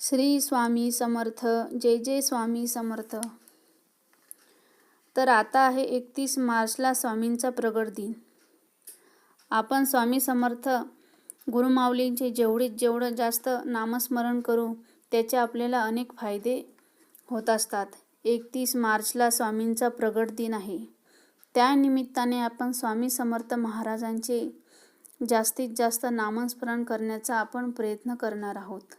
श्री स्वामी समर्थ जय जय स्वामी समर्थ. तर आता आहे एकतीस मार्चला स्वामींचा प्रगट दिन. आपण स्वामी समर्थ गुरुमाऊलींचे जेवढे जेवढं जास्त नामस्मरण करू त्याचे आपल्याला अनेक फायदे होत असतात. एकतीस मार्चला स्वामींचा प्रगट दिन आहे. त्या निमित्ताने आपण स्वामी समर्थ महाराजांचे जास्तीत जास्त नामस्मरण करण्याचा आपण प्रयत्न करणार आहोत.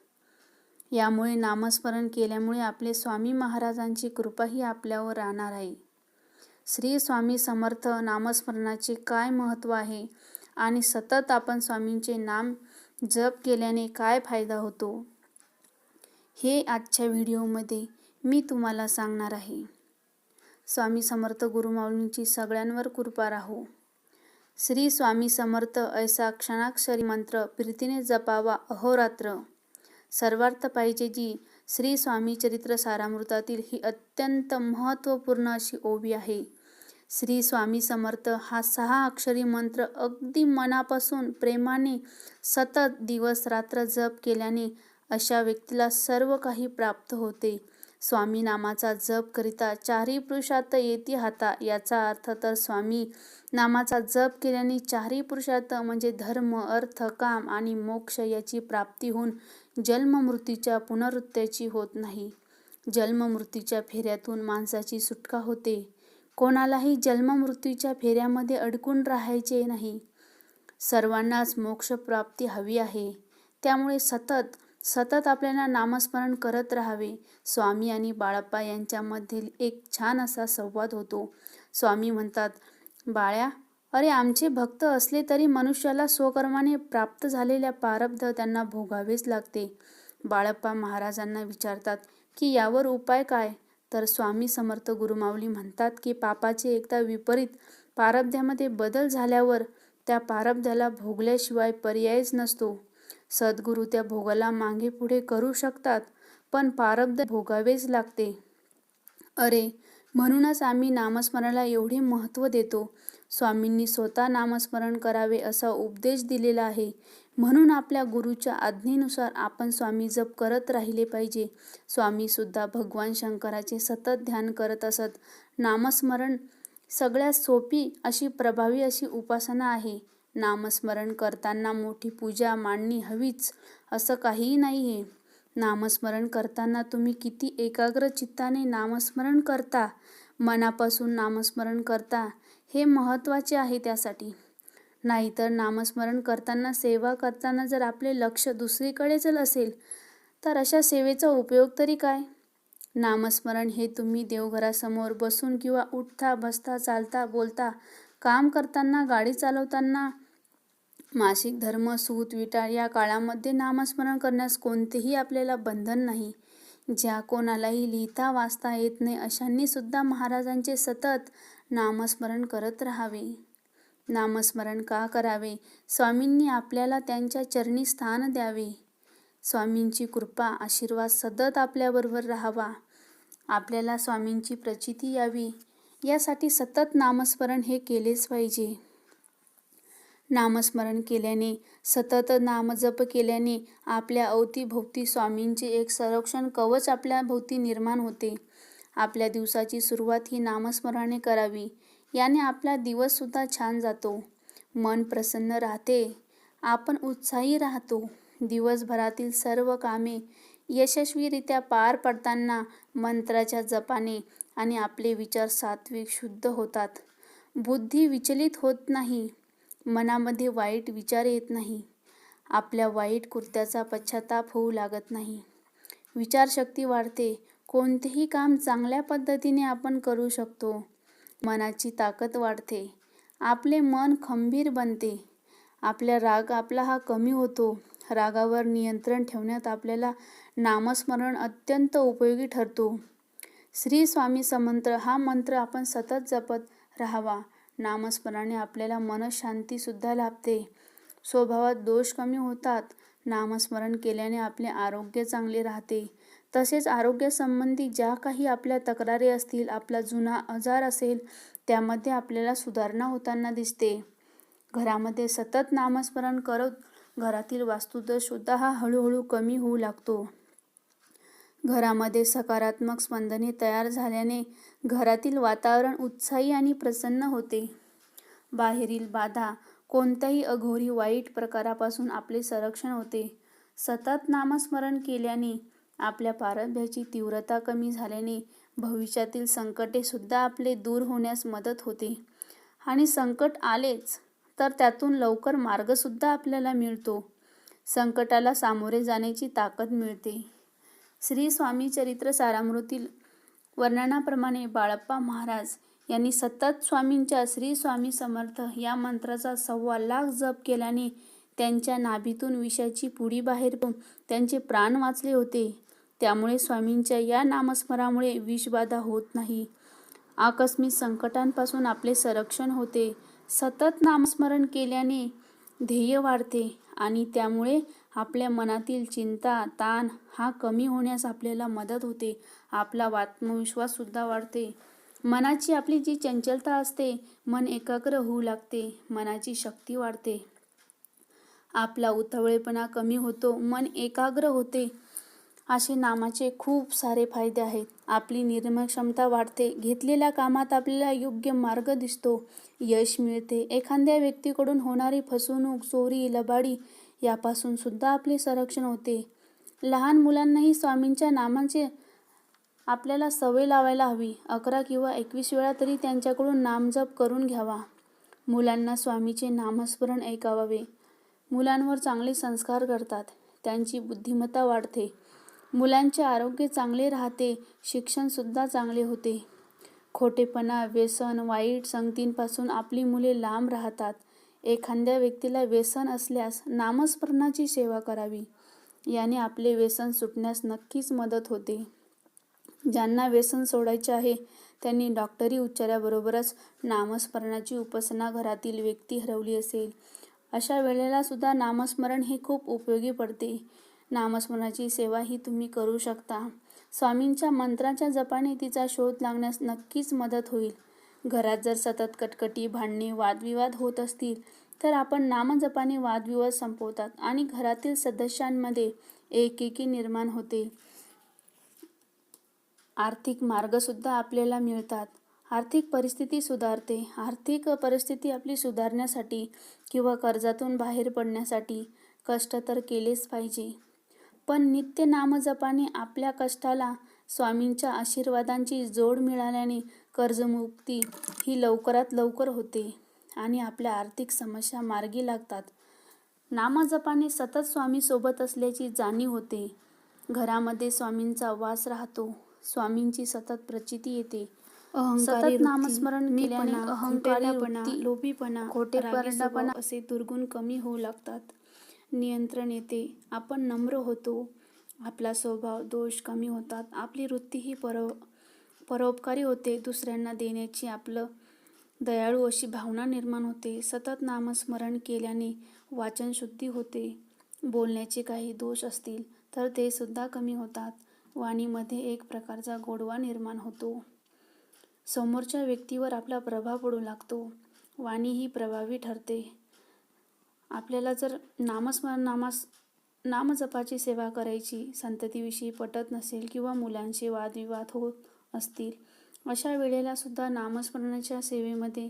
यामुळे नामस्मरण केल्यामुळे आपले स्वामी महाराजांची कृपाही आपल्यावर राहणार आहे. श्री स्वामी समर्थ नामस्मरणाचे काय महत्त्व आहे आणि सतत आपण स्वामींचे नाम जप केल्याने काय फायदा होतो? हे आजच्या व्हिडिओमध्ये मी तुम्हाला सांगणार आहे. स्वामी समर्थ गुरुमाऊलींची सगळ्यांवर कृपा राहो. श्री स्वामी समर्थ ऐसा क्षणाक्षरी मंत्र प्रीतीने जपावा अहोरात्र. सर्वार्थ पाहिजे जी श्री स्वामी चरित्र सारामृतातील ही अत्यंत महत्त्वपूर्ण अशी ओवी आहे. श्री स्वामी समर्थ हा सहा अक्षरी मंत्र अगदी मनापासून प्रेमाने सतत दिवस रात्र जप केल्याने अशा व्यक्तीला सर्व काही प्राप्त होते. स्वामी नामाचा जप करिता चारही पुरुषार्थ येती हाता याचा अर्थ तर स्वामी नामाचा जप केल्याने चारही पुरुषार्थ म्हणजे धर्म अर्थ काम आणि मोक्ष याची प्राप्ती होऊन जन्ममृत्यूच्या पुनरुत्त्याची होत नाही. जन्ममृत्यूच्या फेऱ्यातून माणसाची सुटका होते. कोणालाही जन्ममृत्यूच्या फेऱ्यामध्ये अडकून राहायचे नाही. सर्वांनाच मोक्षप्राप्ती हवी आहे. त्यामुळे सतत सतत आपल्याला नामस्मरण करत राहावे. स्वामी आणि बाळप्पा यांच्यामधील एक छान असा संवाद होतो. स्वामी म्हणतात बाळ्या अरे आमचे भक्त असले तरी मनुष्याला स्वकर्माने प्राप्त झालेल्या प्रारब्ध त्यांना भोगावेच लागते. बाळप्पा महाराजांना विचारतात की यावर उपाय काय? तर स्वामी समर्थ गुरुमाऊली म्हणतात की पापाचे एकदा विपरीत प्रारब्धामध्ये बदल झाल्यावर त्या प्रारब्धाला भोगल्याशिवाय पर्यायच नसतो. सद्गुरू त्या भोगाला मागे पुढे करू शकतात पण प्रारब्ध भोगावेच लागते. अरे म्हणूनच आम्ही नामस्मरणाला एवढे महत्त्व देतो. स्वामींनी स्वतः नामस्मरण करावे असा उपदेश दिलेला आहे. म्हणून आपल्या गुरुच्या आज्ञेनुसार आपण स्वामी जप करत राहिले पाहिजे. स्वामीसुद्धा भगवान शंकराचे सतत ध्यान करत असत. नामस्मरण सगळ्यात सोपी अशी प्रभावी अशी उपासना आहे. नामस्मरण करताना मोठी पूजा मांडणी हवीच असं काहीही नाही आहे नामस्मरण करताना तुम्ही किती एकाग्र चित्ताने नामस्मरण करता मनापासून नामस्मरण करता हे महत्त्वाचे आहे त्यासाठी. नाहीतर नामस्मरण करताना सेवा करताना जर आपले लक्ष दुसरीकडेच असेल तर अशा सेवेचा उपयोग तरी काय? नामस्मरण हे तुम्ही देवघरासमोर बसून किंवा उठता बसता चालता बोलता काम करताना गाडी चालवताना मासिक धर्म सूत विटाळ या काळामध्ये नामस्मरण करण्यास कोणतेही आपल्याला बंधन नाही. ज्या कोणालाही लिहिता वाचता येत नाही अशांनी सुद्धा महाराजांचे सतत नामस्मरण करत राहावे. नामस्मरण का करावे? स्वामींनी आपल्याला त्यांच्या चरणी स्थान द्यावे. स्वामींची कृपा आशीर्वाद सतत आपल्याबरोबर राहावा. आपल्याला स्वामींची प्रचिती यावी. यासाठी सतत नामस्मरण हे केलेच पाहिजे. नामस्मरण केल्याने सतत नामजप केल्याने आपल्या अवतीभोवती स्वामींचे एक संरक्षण कवच आपल्या भोवती निर्माण होते. आपल्या दिवसाची सुरुवात ही नामस्मरणाने करावी. याने आपला दिवससुद्धा छान जातो. मन प्रसन्न राहते. आपण उत्साही राहतो. दिवसभरातील सर्व कामे यशस्वीरित्या पार पडताना मंत्राच्या जपाने आणि आपले विचार सात्विक शुद्ध होतात. बुद्धी विचलित होत नाही. मनामध्ये वाईट विचार येत नाही. आपल्या वाईट कृत्याचा पश्चाताप होऊ लागत नाही. विचारशक्ती वाढते. कोणतेही काम चांगल्या पद्धतीने आपण करू शकतो. मनाची ताकद वाढते. आपले मन खंबीर बनते. आपल्या राग आपला हा कमी होतो. रागावर नियंत्रण ठेवण्यात आपल्याला नामस्मरण अत्यंत उपयोगी ठरतो. श्री स्वामी समंत्र हा मंत्र आपण सतत जपत राहावा. नामस्मरणाने आपल्याला मनशांतीसुद्धा लाभते. स्वभावात दोष कमी होतात. नामस्मरण केल्याने आपले आरोग्य चांगले राहते. तसेच आरोग्यासंबंधी ज्या काही आपल्या तक्रारी असतील आपला जुना आजार असेल त्यामध्ये आपल्याला सुधारणा होताना दिसते. घरामध्ये सतत नामस्मरण करत घरातील वास्तुदोषसुद्धा हा हळूहळू कमी होऊ लागतो. घरामध्ये सकारात्मक स्पंदने तयार झाल्याने घरातील वातावरण उत्साही आणि प्रसन्न होते. बाहेरील बाधा कोणत्याही अघोरी वाईट प्रकारापासून आपले संरक्षण होते. सतत नामस्मरण केल्याने आपल्या पारंभ्याची तीव्रता कमी झाल्याने भविष्यातील संकटे सुद्धा आपले दूर होण्यास मदत होते. आणि संकट आलेच तर त्यातून लवकर मार्गसुद्धा आपल्याला मिळतो. संकटाला सामोरे जाण्याची ताकद मिळते. श्री स्वामी चरित्र सारामृतील वर्णनाप्रमाणे बाळप्पा महाराज यांनी सतत स्वामींच्या श्री स्वामी समर्थ या मंत्राचा सव्वा लाख जप केल्याने त्यांच्या नाभीतून विषाची पुडी बाहेर त्यांचे प्राण वाचले होते. त्यामुळे स्वामींच्या या नामस्मरामुळे विषबाधा होत नाही. आकस्मिक संकटांपासून आपले संरक्षण होते. सतत नामस्मरण केल्याने ध्येय वाढते आणि त्यामुळे आपल्या मनातील चिंता ताण हा कमी होण्यास आपल्याला मदत होते. आपला आत्मविश्वाससुद्धा वाढते. मनाची आपली जी चंचलता असते मन एकाग्र होऊ लागते मनाची शक्ती वाढते. आपला उतावळेपणा कमी होतो मन एकाग्र होते. असे नामाचे खूप सारे फायदे आहेत. आपली निर्मय क्षमता वाढते. घेतलेल्या कामात आपल्याला योग्य मार्ग दिसतो. यश मिळते. एखाद्या व्यक्तीकडून होणारी फसवणूक चोरी लबाडी यापासून सुद्धा आपले संरक्षण होते. लहान मुलांनाही स्वामींच्या नामांचे आपल्याला सवय लावायला हवी. अकरा किंवा एकवीस वेळा तरी त्यांच्याकडून नामजप करून घ्यावा. मुलांना स्वामीचे नामस्मरण ऐकावावे. मुलांवर चांगले संस्कार करतात. त्यांची बुद्धिमत्ता वाढते. मुलांचे आरोग्य चांगले राहते. शिक्षणसुद्धा चांगले होते. खोटेपणा व्यसन वाईट संगतींपासून आपली मुले लांब राहतात. एखाद्या व्यक्तीला व्यसन असल्यास नामस्मरणाची सेवा करावी. याने आपले व्यसन सुटण्यास नक्कीच मदत होते. ज्यांना व्यसन सोडायचे आहे त्यांनी डॉक्टरी उपचाराबरोबरच नामस्मरणाची उपासना घरातील व्यक्ती हरवली असेल. अशा वेळेला सुद्धा नामस्मरण हे खूप उपयोगी पडते. नामस्मरणाची सेवा ही तुम्ही करू शकता. स्वामींच्या मंत्राच्या जपाने तिचा शोध लागण्यास नक्कीच मदत होईल. घरात जर सतत कटकटी भांडणे वादविवाद होत असतील तर आपण नामजपाने वादविवाद संपवतात आणि घरातील सदस्यांमध्ये एकेकी निर्माण होते. आर्थिक मार्गसुद्धा आपल्याला मिळतात. आर्थिक परिस्थिती सुधारते. आर्थिक परिस्थिती आपली सुधारण्यासाठी किंवा कर्जातून बाहेर पडण्यासाठी कष्ट तर केलेच पाहिजे. पण नित्य नामजपाने आपल्या कष्टाला स्वामींच्या आशीर्वादांची जोड मिळाल्याने कर्जमुक्ती ही लवकरात लवकर होते आणि आपल्या आर्थिक समस्या मार्गी लागतात. नामजपाने सतत स्वामी सोबत असल्याची जाणीव होते. घरामध्ये स्वामींचा वास राहतो स्वामींची सतत प्रचिती येते. सतत नामस्मरण केल्याने अहंकारीपणा लोभीपणा. असे दुर्गुण कमी होऊ लागतात. नियंत्रण येते. आपण नम्र होतो. आपला स्वभाव दोष कमी होतात. आपली वृत्ती ही पर परोपकारी होते दुसऱ्यांना देण्याची आपलं दयाळू अशी भावना निर्माण होते. सतत नामस्मरण केल्याने वाचनशुद्धी होते. बोलण्याचे काही दोष असतील तर ते सुद्धा कमी होतात. वाणीमध्ये एक प्रकारचा गोडवा निर्माण होतो. समोरच्या व्यक्तीवर आपला प्रभाव पडू लागतो. वाणी ही प्रभावी ठरते. आपल्याला जर नामस्मरण नामास नामजपाची सेवा करायची संततीविषयी पटत नसेल किंवा मुलांचे वादविवाद होत असतील. अशा वेळेला सुद्धा नामस्मरणाच्या सेवेमध्ये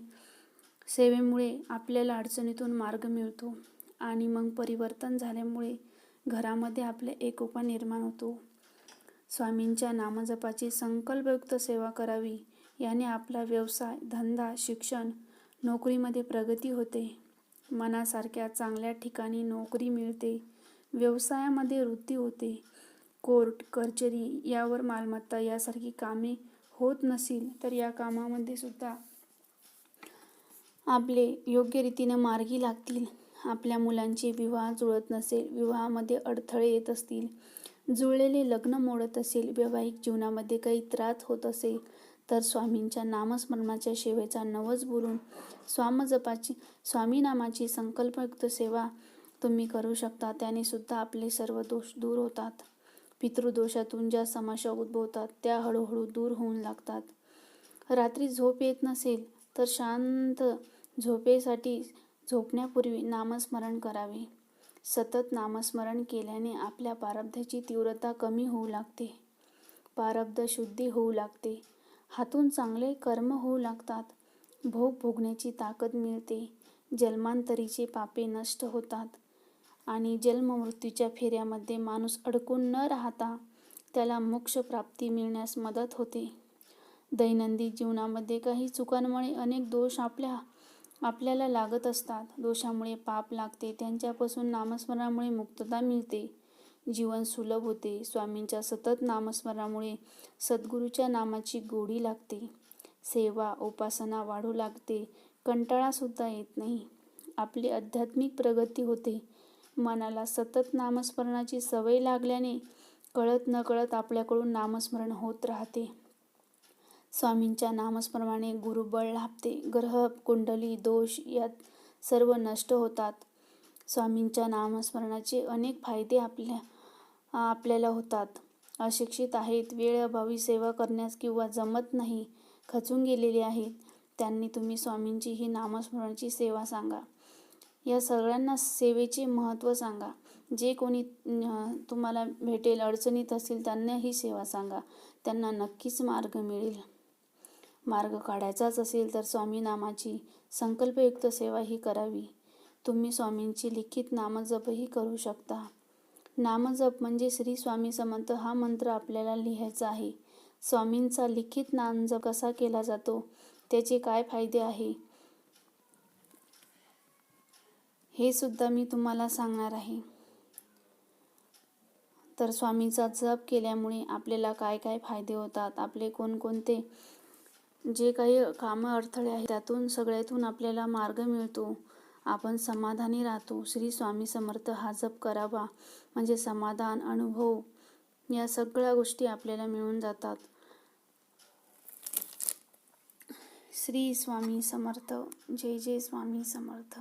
सेवेमुळे आपल्याला अडचणीतून मार्ग मिळतो आणि मग परिवर्तन झाल्यामुळे घरामध्ये आपले एकोपा निर्माण होतो. स्वामींच्या नामजपाची संकल्पयुक्त सेवा करावी याने आपला व्यवसाय धंदा शिक्षण नोकरीमध्ये प्रगती होते. मनासारख्या चांगल्या ठिकाणी नोकरी मिळते व्यवसायामध्ये वृद्धी होते कोर्ट कचेरी यावर मालमत्ता यासारखी कामे होत नसेल तर या कामामध्ये सुद्धा आपले योग्य रीतीने मार्गी लागतील. आपल्या मुलांचे विवाह जुळत नसेल विवाहामध्ये अडथळे येत असतील जुळलेले लग्न मोडत असेल वैवाहिक जीवनामध्ये काही त्रास होत असेल तर स्वामींच्या नामस्मरणाच्या सेवेचा नवस बोलून स्वामजपाची स्वामी नामाची संकल्पयुक्त सेवा तुम्ही करू शकता. त्याने सुद्धा आपले सर्व दोष दूर होतात. पितृदोषातून ज्या समस्या उद्भवतात त्या हळूहळू दूर होऊन लागतात. रात्री झोप येत नसेल तर शांत झोपेसाठी झोपण्यापूर्वी नामस्मरण करावे. सतत नामस्मरण केल्याने आपल्या प्रारब्धाची तीव्रता कमी होऊ लागते. पारब्ध शुद्धी होऊ लागते. हातून चांगले कर्म होऊ लागतात. भोग भोगण्याची ताकद मिळते. जन्मांतरीचे पापे नष्ट होतात. आणि जन्ममृत्यूच्या फेऱ्यामध्ये माणूस अडकून न राहता त्याला मोक्षप्राप्ती मिळण्यास मदत होते. दैनंदिन जीवनामध्ये काही चुकांमुळे अनेक दोष आपल्या आपल्याला लागत असतात. दोषामुळे पाप लागते त्यांच्यापासून नामस्मरणामुळे मुक्तता मिळते. जीवन सुलभ होते स्वामींच्या सतत नामस्मरणामुळे सद्गुरूच्या नामाची गोडी लागते. सेवा उपासना वाढू लागते कंटाळासुद्धा येत नाही. आपली आध्यात्मिक प्रगती होते. मनाला सतत नामस्मरणाची सवय लागल्याने कळत न कळत आपल्याकडून नामस्मरण होत राहते. स्वामींच्या नामस्मरणाने गुरुबळ लाभते. ग्रह कुंडली दोष यात सर्व नष्ट होतात. स्वामींच्या नामस्मरणाचे अनेक फायदे आपल्या आपल्याला होतात. अशिक्षित आहेत. वेळअभावी सेवा करण्यास किंवा जमत नाही खचून गेलेले आहेत. त्यांनी तुम्ही स्वामींची ही नामस्मरणाची सेवा सांगा. या सगळ्यांना सेवेचे महत्त्व सांगा. जे कोणी तुम्हाला भेटेल अडचणीत असतील त्यांना ही सेवा सांगा. त्यांना नक्कीच मार्ग मिळेल. मार्ग काढायचाच असेल तर स्वामी नामाची संकल्पयुक्त सेवा ही करावी. तुम्ही स्वामींची लिखित नामजपही करू शकता. नामजप म्हणजे श्री स्वामी समंत हा मंत्र आपल्याला लिहायचा आहे. स्वामींचा लिखित नामजप कसा केला जातो? त्याचे काय फायदे आहे? हे सुद्धा मी तुम्हाला सांगणार आहे. तर स्वामीचा जप केल्यामुळे आपल्याला काय काय फायदे होतात आपले कोणकोणते जे काही कामं अडथळे आहेत त्यातून सगळ्यातून आपल्याला मार्ग मिळतो. आपण समाधानी राहतो. श्री स्वामी समर्थ हा जप करावा. म्हणजे समाधान अनुभव या सगळ्या गोष्टी आपल्याला मिळून जातात. श्री स्वामी समर्थ. जय जय स्वामी समर्थ.